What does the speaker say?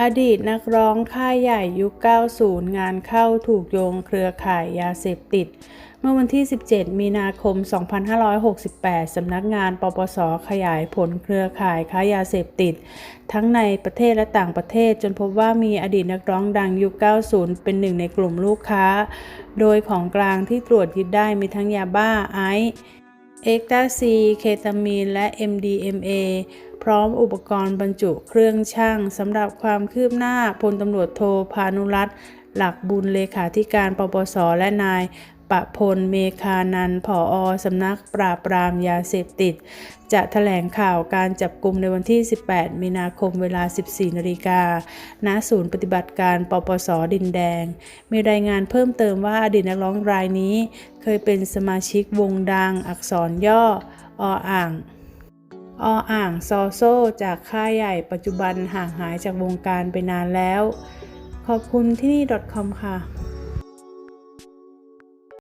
อดีตนักร้องค่ายใหญ่ยุค 90 งานเข้าถูกโยงเครือข่ายยาเสพติด เมื่อวันที่ 17 มีนาคม 2568 สำนักงานปปส ขยายผลเครือข่ายค้ายาเสพติด ทั้งในประเทศและต่างประเทศ จนพบว่ามีอดีตนักร้องดังยุค 90 เป็นหนึ่งในกลุ่มลูกค้า โดยของกลางที่ตรวจยึดได้มีทั้งยาบ้าไอซ์ เอ็กตาซี เคตามีน และ MDMA พร้อมอุปกรณ์บรรจุเครื่องช่างสำหรับความคืบหน้าพลตำรวจโทพานุรัตน์หลักบุญเลขาธิการปปส และนาย ปะพลเมคานันผออสำนักปราบปรามยาเสพติด จะแถลงข่าวการจับกลุ่มในวันที่ 18 มีนาคมเวลา 14 นาฬิกา ณ ศูนย์ปฏิบัติการปปส ดินแดง มีรายงานเพิ่มเติมว่าอดีตนักร้องรายนี้ เคยเป็นสมาชิกวงดัง อักษรย่อ ออ่างออ่างซอโซจากค่ายใหญ่ปัจจุบันห่างหายจากวงการไปนานแล้ว ขอบคุณที่นี่ .com ค่ะ